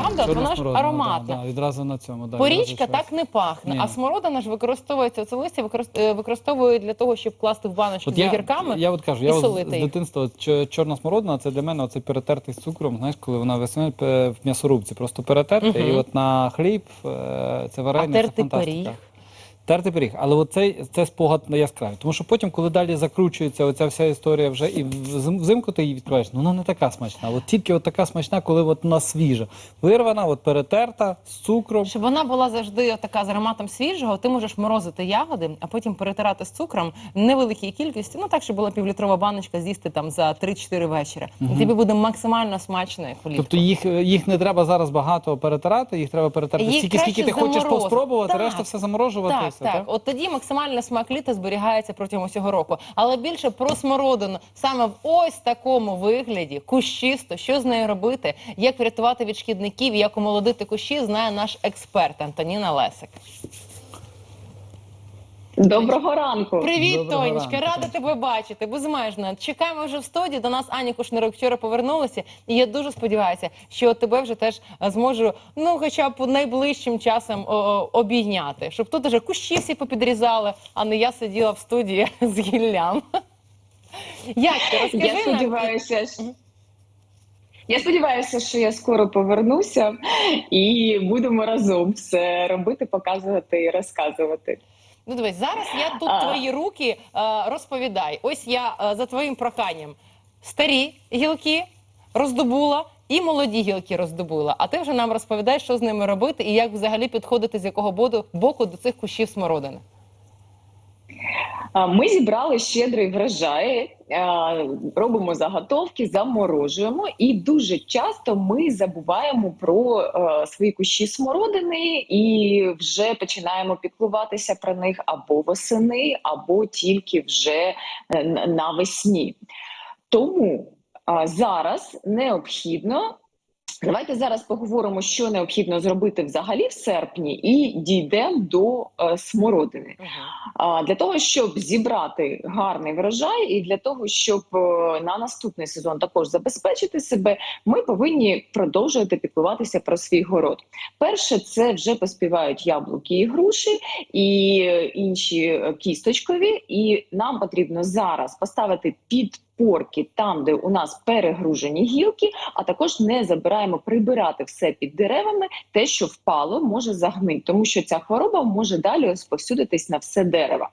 Правда, чорна вона ж смородина, ароматна. Да, да, відразу на цьому. Да, Порічка відразу так не пахне, Ні. а смородина ж використовується це листя, використ- е, використовують для того, щоб вкласти в баночку От з я, огірками. я от кажу, і я от солити з їх. дитинства от чо- чорна смородина, це для мене оце перетертий з цукром, знаєш, коли вона весною пе- в м'ясорубці, просто перетерти, Мгм. і от на хліб е, це варення, це фантастика. пиріг? Тертий пиріг, але от цей, це спогад яскравий. Тому що потім, коли далі закручується оця вся історія вже і взим- взимку ти її відкриваєш, ну вона не така смачна. От тільки от така смачна, коли от вона свіжа. Вирвана, от перетерта з цукром. Щоб вона була завжди така з ароматом свіжого, ти можеш морозити ягоди, а потім перетирати з цукром невеликій кількості. Ну так, щоб була півлітрова баночка з'їсти там за 3-4 вечора. І тобі буде максимально смачно, як влітку. Тобто їх, їх не треба зараз багато перетирати, їх треба перетерти Їх стільки, скільки ти хочеш поспробувати, решта все заморожувати. Так, все, так. От тоді максимальний смак літа зберігається протягом усього року. Але більше про смородину саме в ось такому вигляді, кущисто, що з нею робити, як врятувати від шкідників, як омолодити кущі, знає наш експерт Антоніна Лесик. Доброго ранку. Привіт, Доброго Тонечка, ранку, рада тебе бачити. Безмежно. Чекаємо вже в студії. До нас Аня Кушнирок вчора повернулася, і я дуже сподіваюся, що тебе вже теж е, зможу, ну хоча б найближчим часом о, о, обійняти, щоб тут уже кущі всі попідрізали, а не я сиділа в студії з гіллям. Як ти розкажи Я нам? сподіваюся, що... Я сподіваюся, що я скоро повернуся і будемо разом все робити, показувати і розказувати. Ну дивись, зараз я тут А. твої руки е, розповідай. Ось я е, за твоїм проханням старі гілки роздобула і молоді гілки роздобула. А ти вже нам розповідаєш, що з ними робити і як взагалі підходити з якого боку до цих кущів смородини. Ми зібрали щедрий врожай, робимо заготовки, заморожуємо, і дуже часто ми забуваємо про свої кущі смородини і вже починаємо піклуватися про них або восени, або тільки вже е, навесні. Тому зараз необхідно. Давайте зараз поговоримо, що необхідно зробити взагалі в серпні, і дійдемо до е, смородини. А, для того, щоб зібрати гарний врожай, і для того, щоб е, на наступний сезон також забезпечити себе, ми повинні продовжувати піклуватися про свій город. Перше, це вже поспівають яблуки і груші, і е, інші е, кісточкові. І нам потрібно зараз поставити під. Порки там, де у нас перегружені гілки, а також не забираємо прибирати все під деревами. Те, що впало, може загнити, тому що ця хвороба може далі розповсюдитись на все дерево.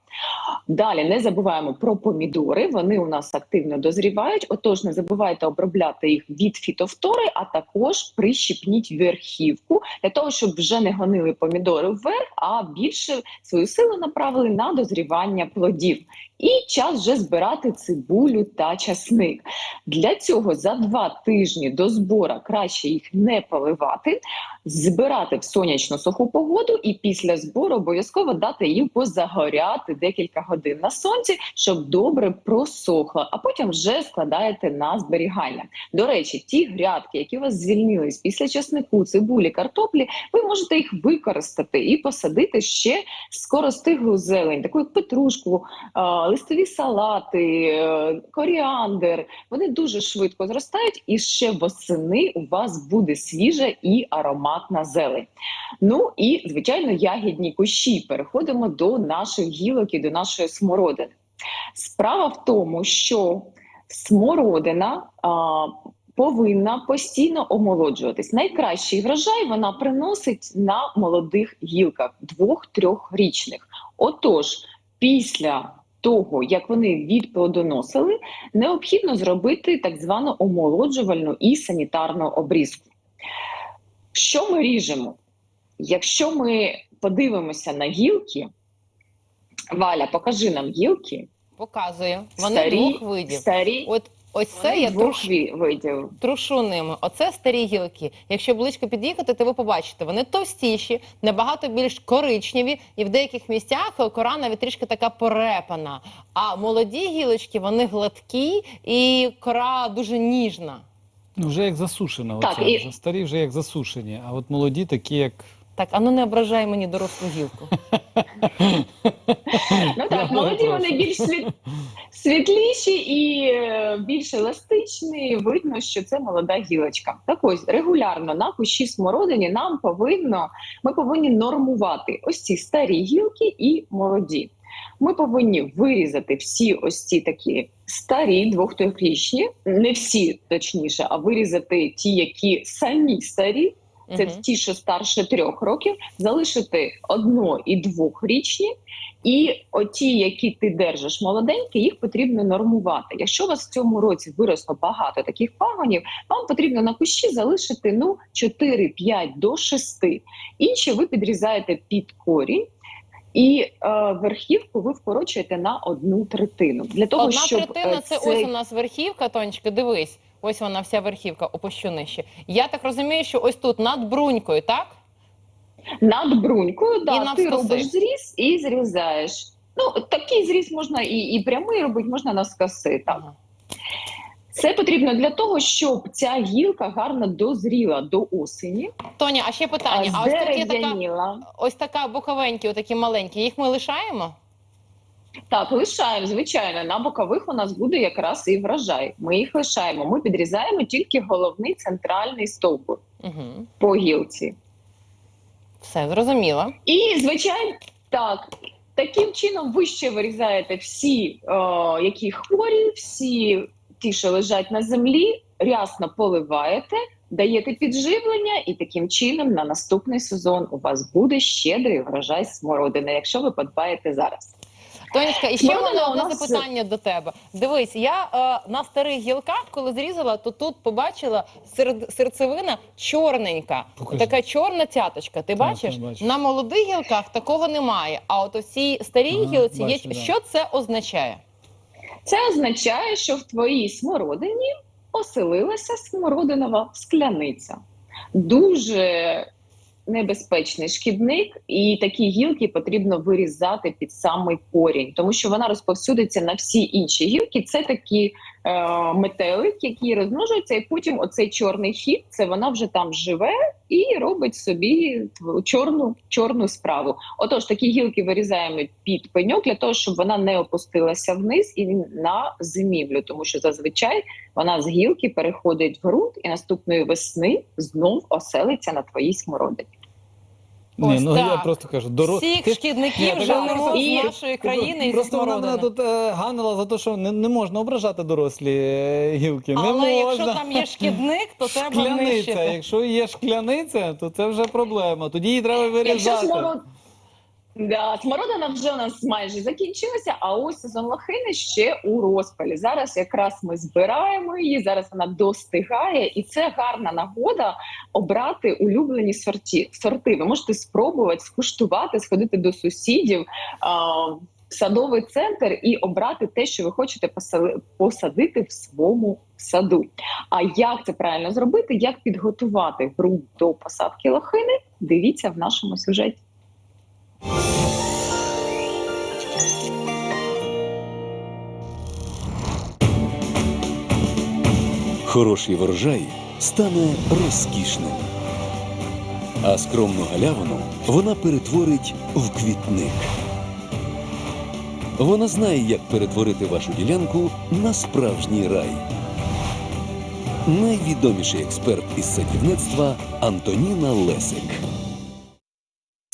Далі не забуваємо про помідори. Вони у нас активно дозрівають. Отож, не забувайте обробляти їх від фітофтори, а також прищіпніть верхівку для того, щоб вже не гонили помідори вверх, а більше свою силу направили на дозрівання плодів. І час вже збирати цибулю та часник. Для цього за два тижні до збора краще їх не поливати, збирати в сонячну суху погоду, і після збору обов'язково дати їм позагоряти декілька годин на сонці, щоб добре просохло, а потім вже складаєте на зберігання. До речі, ті грядки, які у вас звільнились після часнику, цибулі, картоплі, ви можете їх використати і посадити ще скоростиглу зелень, таку як петрушку, листові салати, е, коріандр. Вони дуже швидко зростають, і ще восени у вас буде свіжа і ароматна зелень. Ну і звичайно, ягідні кущі. Переходимо до наших гілок і до нашої смородини. Справа в тому, що смородина а, повинна постійно омолоджуватись. Найкращий врожай вона приносить на молодих гілках двох-трьохрічних. Отож, після того, як вони відплодоносили, необхідно зробити так звану омолоджувальну і санітарну обрізку. Що ми ріжемо? Якщо ми подивимося на гілки, Валя, покажи нам гілки. Показую. Вони старі, двох видів. старі От ось це я двох труш, видів. трушу ними. Оце старі гілки. Якщо близько під'їхати, то ви побачите, вони товстіші, набагато більш коричневі, і в деяких місцях кора навіть трішки така порепана. А молоді гілочки вони гладкі і кора дуже ніжна. Ну, вже як засушена. Так, оця, і- вже старі вже як засушені, а от молоді такі, як. Так, а ну не ображай мені дорослу гілку. Ну так, Я молоді вони більш світ... світліші і е, більш еластичні. Видно, що це молода гілочка. Так ось регулярно на кущі смородині нам повинно ми повинні нормувати ось ці старі гілки і молоді. Ми повинні вирізати всі ось ці такі старі двохторічні, не всі точніше, а вирізати ті, які самі старі, це Мгм. ті, що старше трьох років, залишити одно і двохрічні, і оті, які ти держиш молоденькі, їх потрібно нормувати. Якщо у вас в цьому році виросло багато таких пагонів, вам потрібно на кущі залишити ну 4-5 до 6. Інші ви підрізаєте під корінь. І е, верхівку ви вкорочуєте на одну третину для того, Одна щоб третина е, це цей- ось у нас верхівка, Тонечка, дивись. Ось вона вся верхівка, опущу нижче. Я так розумію, що ось тут над брунькою, так? над брунькою, да, ти робиш зріз і зрізаєш. Ну, такий зріз можна і, і прямий робити, можна навскоси. Так. Ага. Це потрібно для того, щоб ця гілка гарно дозріла до осені, Тоня, а ще питання. А ось тут є така, ось така боковенькі, отакі маленькі. Їх ми лишаємо? Так, лишаємо, звичайно. На бокових у нас буде якраз і врожай. Ми їх лишаємо. Ми підрізаємо тільки головний центральний стовбур Угу. по гілці. Все, зрозуміло. І, звичайно, так. Таким чином ви ще вирізаєте всі, е, які хворі, всі ті, що лежать на землі, рясно поливаєте, даєте підживлення, і таким чином на наступний сезон у вас буде щедрий врожай смородини, якщо ви подбаєте зараз. Тонечка, і ще мене одне нас- запитання до тебе. Дивись, я е, на старих гілках, коли зрізала, то тут побачила серд, серцевина чорненька. Покажи. Така чорна цяточка. Ти бачиш? На молодих гілках такого немає. А от у цій старій Ага, гілці бачу, є. да. Що це означає? Це означає, що в твоїй смородині оселилася смородинова скляниця. Дуже небезпечний шкідник, і такі гілки потрібно вирізати під самий корінь, тому що вона розповсюдиться на всі інші гілки. Це такі е, метелик, які розмножуються, і потім оцей чорний хід, це вона вже там живе і робить собі чорну, чорну справу. Отож, такі гілки вирізаємо під пеньок для того, щоб вона не опустилася вниз і на зимівлю, тому що зазвичай вона з гілки переходить в ґрунт і наступної весни знов оселиться на твоїй смородині. Ні, Ось ну я просто кажу, доро... Всіх ти- шкідників Ні, так, з і- нашої країни і Просто вона мене тут е, ганила за те, що не, не можна ображати дорослі е, гілки. не Але можна. якщо там є шкідник, то треба шкляниця. нищити. Якщо є шкляниця, то це вже проблема. Тоді її треба Якщо вирізати. Да, смородина вже у нас майже закінчилася, а ось сезон лохини ще у розпалі. Зараз якраз ми збираємо її, зараз вона достигає, і це гарна нагода обрати улюблені сорті. сорти. Ви можете спробувати скуштувати, сходити до сусідів. А, Садовий центр і обрати те, що ви хочете посадити в своєму саду. А як це правильно зробити? Як підготувати ґрунт до посадки лохини? Дивіться в нашому сюжеті. Хороший врожай стане розкішним, а скромну галявину вона перетворить в квітник. Вона знає, як перетворити вашу ділянку на справжній рай. Найвідоміший експерт із садівництва Антоніна Лесик.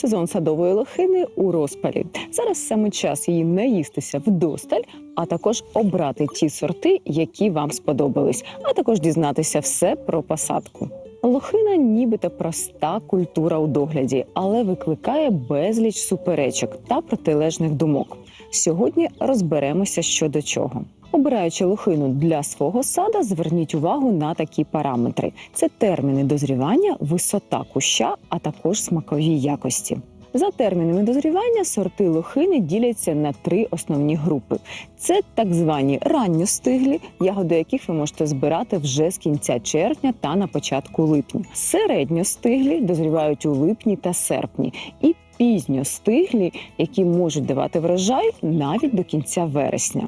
Сезон садової лохини у розпалі. Зараз саме час її наїстися вдосталь, а також обрати ті сорти, які вам сподобались, а також дізнатися все про посадку. Лохина нібито проста культура у догляді, але викликає безліч суперечок та протилежних думок. Сьогодні розберемося щодо чого. Обираючи лохину для свого сада, зверніть увагу на такі параметри: це терміни дозрівання, висота куща, а також смакові якості. За термінами дозрівання сорти лохини діляться на три основні групи: це так звані ранньостиглі, ягоди яких ви можете збирати вже з кінця червня та на початку липня. Середньостиглі дозрівають у липні та серпні, і пізньостиглі, які можуть давати врожай навіть до кінця вересня.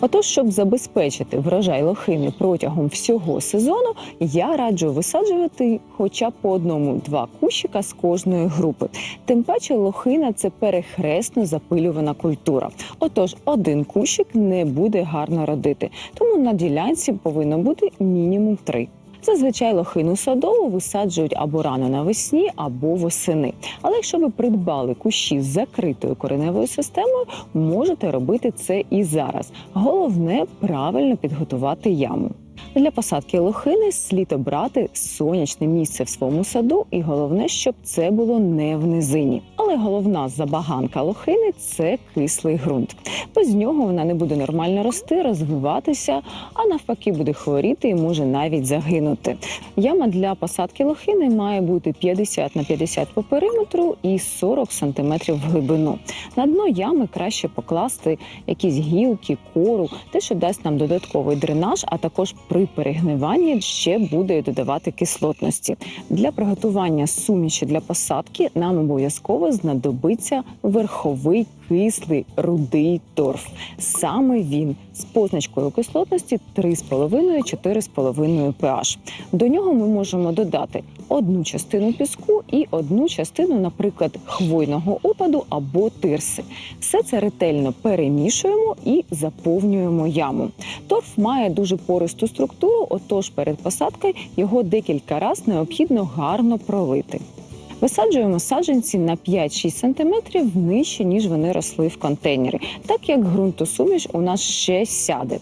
Отож, щоб забезпечити врожай лохини протягом всього сезону, я раджу висаджувати хоча б по одному-два кущика з кожної групи. Тим паче лохина це перехресно запилювана культура. Отож, один кущик не буде гарно родити, тому на ділянці повинно бути мінімум три. Зазвичай лохину садову висаджують або рано навесні, або восени. Але якщо ви придбали кущі з закритою кореневою системою, можете робити це і зараз. Головне правильно підготувати яму. Для посадки лохини слід обрати сонячне місце в своєму саду, і головне, щоб це було не в низині. Але головна забаганка лохини це кислий ґрунт. Без нього вона не буде нормально рости, розвиватися, а навпаки буде хворіти і може навіть загинути. Яма для посадки лохини має бути 50 на 50 по периметру і 40 см в глибину. На дно ями краще покласти якісь гілки, кору, те, що дасть нам додатковий дренаж, а також при перегниванні ще буде додавати кислотності. Для приготування суміші для посадки нам обов'язково знадобиться верховий кислий рудий торф. Саме він з позначкою кислотності 3,5-4,5 pH. До нього ми можемо додати одну частину піску і одну частину, наприклад, хвойного опаду або тирси. Все це ретельно перемішуємо і заповнюємо яму. Торф має дуже пористу структуру, отож перед посадкою його декілька разів необхідно гарно пролити. Висаджуємо саджанці на 5-6 см нижче, ніж вони росли в контейнері, так як ґрунтосуміш у нас ще сяде.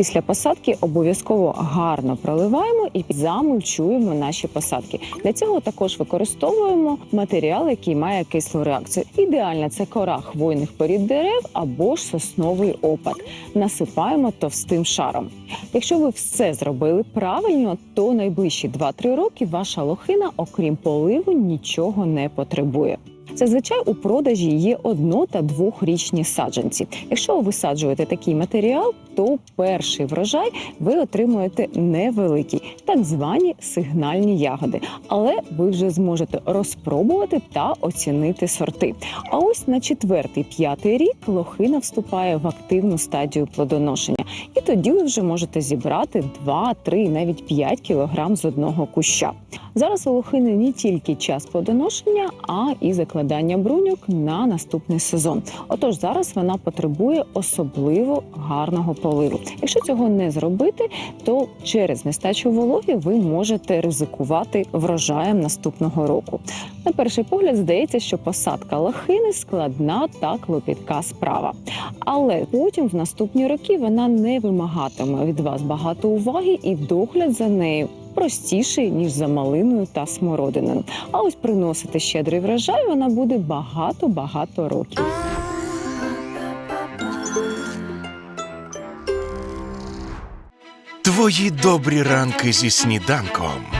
Після посадки обов'язково гарно проливаємо і замульчуємо наші посадки. Для цього також використовуємо матеріал, який має кислу реакцію. Ідеально це кора хвойних порід дерев або ж сосновий опад. Насипаємо товстим шаром. Якщо ви все зробили правильно, то найближчі 2-3 роки ваша лохина, окрім поливу, нічого не потребує. Зазвичай у продажі є одно та двохрічні саджанці. Якщо ви висаджуєте такий матеріал, то перший врожай ви отримуєте невеликий, так звані сигнальні ягоди. Але ви вже зможете розпробувати та оцінити сорти. А ось на четвертий п'ятий рік лохина вступає в активну стадію плодоношення, і тоді ви вже можете зібрати 2, 3, навіть 5 кілограм з одного куща. Зараз у лохини не тільки час плодоношення, а і закладання бруньок на наступний сезон. Отож, зараз вона потребує особливо гарного поливу. Якщо цього не зробити, то через нестачу вологи ви можете ризикувати врожаєм наступного року. На перший погляд здається, що посадка лохини складна та клопітка справа. Але потім в наступні роки вона не вимагатиме від вас багато уваги і догляд за нею. Простіший ніж за малиною та смородиною. А ось приносити щедрий врожай вона буде багато багато років. Твої добрі ранки зі сніданком.